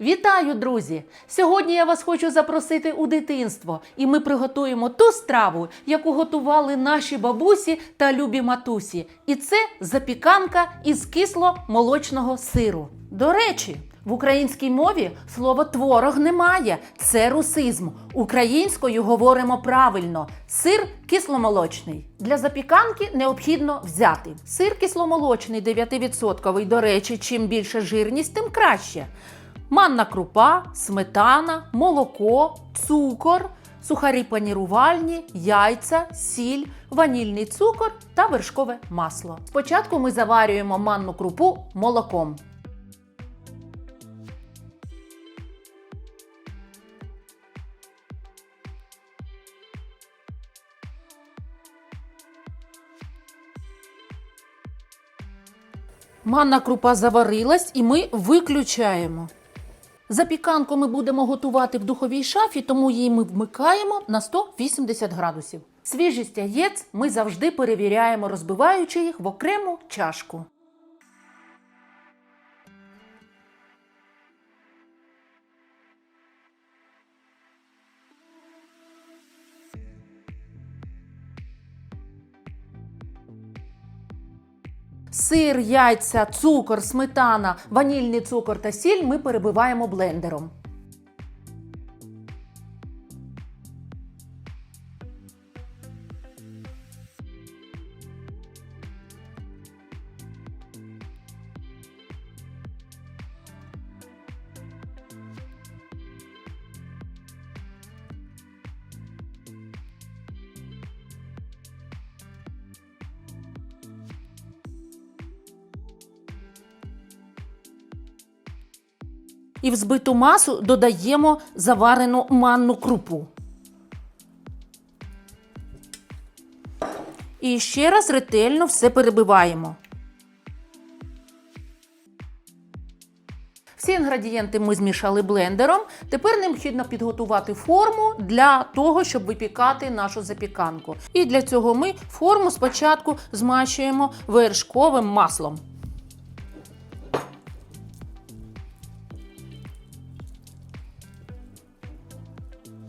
Вітаю, друзі! Сьогодні я вас хочу запросити у дитинство, і ми приготуємо ту страву, яку готували наші бабусі та любі матусі. І це запіканка із кисло-молочного сиру. До речі, в українській мові слово творог немає. Це русизм. Українською говоримо правильно: сир кисломолочний. Для запіканки необхідно взяти сир кисломолочний 9%. До речі, чим більше жирність, тим краще. Манна крупа, сметана, молоко, цукор, сухарі панірувальні, яйця, сіль, ванільний цукор та вершкове масло. Спочатку ми заварюємо манну крупу молоком. Манна крупа заварилась і ми виключаємо. Запіканку ми будемо готувати в духовій шафі, тому її ми вмикаємо на 180 градусів. Свіжість яєць ми завжди перевіряємо, розбиваючи їх в окрему чашку. Сир, яйця, цукор, сметана, ванільний цукор та сіль ми перебиваємо блендером. І в збиту масу додаємо заварену манну крупу. І ще раз ретельно все перебиваємо. Всі інгредієнти ми змішали блендером. Тепер необхідно підготувати форму для того, щоб випікати нашу запіканку. І для цього ми форму спочатку змащуємо вершковим маслом.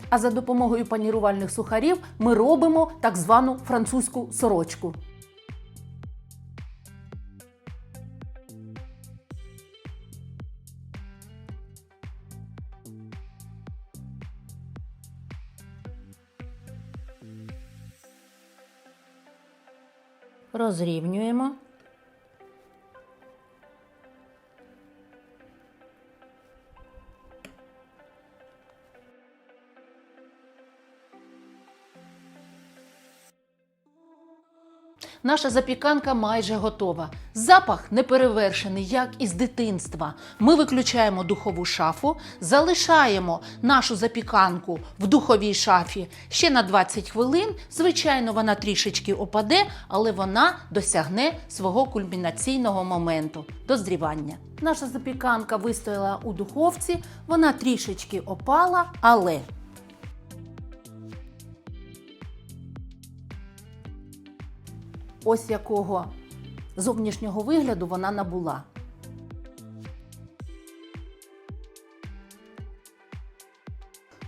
А за допомогою панірувальних сухарів ми робимо так звану французьку сорочку. Розрівнюємо. Наша запіканка майже готова. Запах неперевершений, як із дитинства. Ми виключаємо духову шафу, залишаємо нашу запіканку в духовій шафі ще на 20 хвилин. Звичайно, вона трішечки опаде, але вона досягне свого кульмінаційного моменту дозрівання. Наша запіканка вистояла у духовці, вона трішечки опала, але ось якого зовнішнього вигляду вона набула.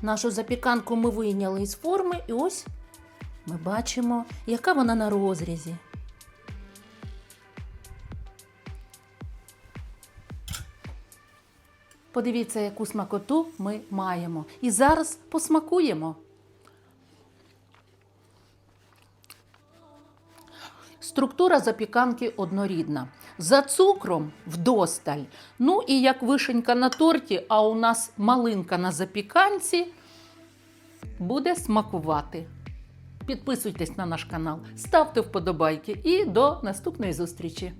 Нашу запіканку ми вийняли із форми, і ось ми бачимо, яка вона на розрізі. Подивіться, яку смакоту ми маємо. І зараз посмакуємо. Структура запіканки однорідна. За цукром вдосталь. Ну і як вишенька на торті, а у нас малинка на запіканці, буде смакувати. Підписуйтесь на наш канал, ставте вподобайки і до наступної зустрічі!